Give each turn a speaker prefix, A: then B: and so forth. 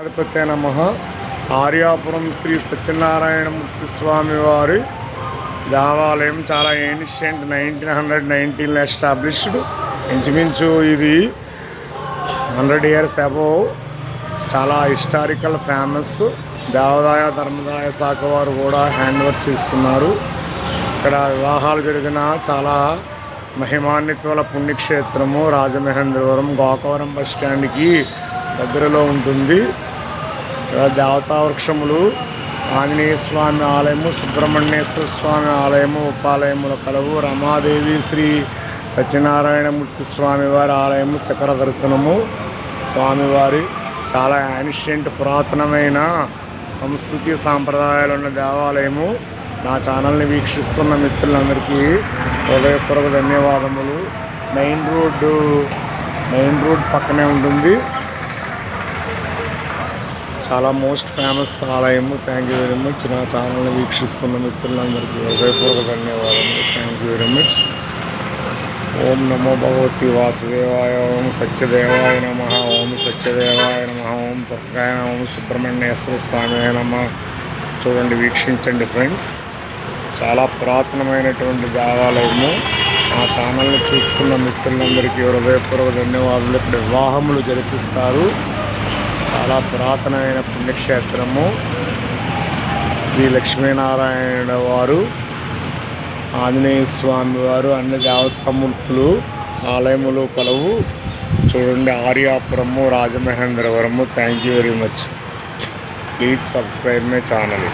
A: అధిపతి నమ. ఆర్యాపురం శ్రీ సత్యనారాయణమూర్తి స్వామి వారి దేవాలయం చాలా ఏన్షియంట్ నైన్టీన్ హండ్రెడ్ నైన్టీన్లో ఎస్టాబ్లిష్డ్ ఇంచుమించు ఇది హండ్రెడ్ ఇయర్స్ అబోవ్ చాలా హిస్టారికల్ ఫేమస్ దేవాదాయ ధర్మదాయ శాఖ వారు కూడా హ్యాండ్ వర్క్ చేసుకున్నారు. ఇక్కడ వివాహాలు జరిగిన చాలా మహిమాన్వితుల పుణ్యక్షేత్రము రాజమహేంద్రవరం గోకవరం బస్ స్టాండ్కి దగ్గరలో ఉంటుంది. దేవతా వృక్షములు ఆంజనేయ స్వామి ఆలయము సుబ్రహ్మణ్యేశ్వర స్వామి ఆలయము ఉపాలయముల కలవు రమాదేవి శ్రీ సత్యనారాయణమూర్తి స్వామివారి ఆలయము శిఖర దర్శనము. స్వామివారి చాలా యాన్షియంట్ పురాతనమైన సంస్కృతి సాంప్రదాయాలు ఉన్న దేవాలయము. నా ఛానల్ని వీక్షిస్తున్న మిత్రులందరికీ హృదయపూర్వక ధన్యవాదములు. మెయిన్ రోడ్డు మెయిన్ రోడ్ పక్కనే ఉంటుంది. చాలా మోస్ట్ ఫేమస్ ఆలయము. థ్యాంక్ యూ వెరీ మచ్ నా ఛానల్ని వీక్షిస్తున్న మిత్రులందరికీ హృదయపూర్వక ధన్యవాదములు. థ్యాంక్ యూ వెరీ మచ్ ఓం నమో భగవతి వాసుదేవాయ ఓం సత్యదేవాయ నమ ఓం సత్యదేవాయ నమ ఓం దుర్గాయ ఓం సుబ్రహ్మణ్యేశ్వర స్వామి నమ. చూడండి వీక్షించండి ఫ్రెండ్స్. చాలా పురాతనమైనటువంటి దేవాలయము. మా ఛానల్ని చూస్తున్న మిత్రులందరికీ హృదయపూర్వక ధన్యవాదాలు ఇక్కడ వివాహములు జరిపిస్తారు. చాలా పురాతనమైన పుణ్యక్షేత్రము. శ్రీ లక్ష్మీనారాయణ వారు ఆంజనేయ స్వామి వారు అన్ని దేవతామూర్తులు ఆలయములు కలవు. చూడండి ఆర్యాపురము Rajamahendravaram. Thank you very much please subscribe my channel